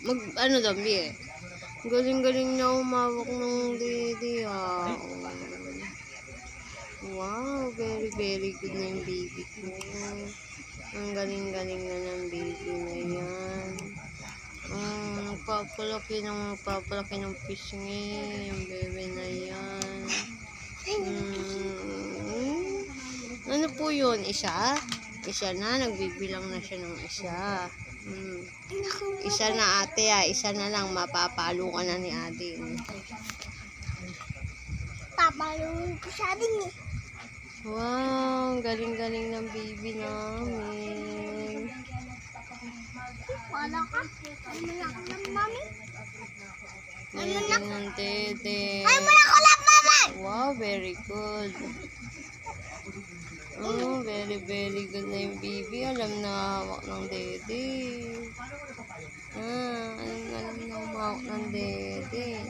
Mag, ano dambi eh. Galing-galing na umawak ng dede ah. Wow, very very good na yung baby ko. Ang galing-galing na ng baby na yan. Um, nagpapalaki ng nagpapalaki ng pisngi, yung bebe na yan. Mm, ano po yun? Isa? Isa na, nagbibilang na siya ng isa. Mm. Isa na ate ah, isa na lang, mapapalo ka na ni ate. Papalungan ko siya din eh. Wow, galing-galing ng baby namin. Wala ka. Ay, wala ka mami. Ng dede. Ay, wala ka lang, mami. Wow, very good. Oh, very, very good na yung baby. Alam na hawak ng dede. Ng dede.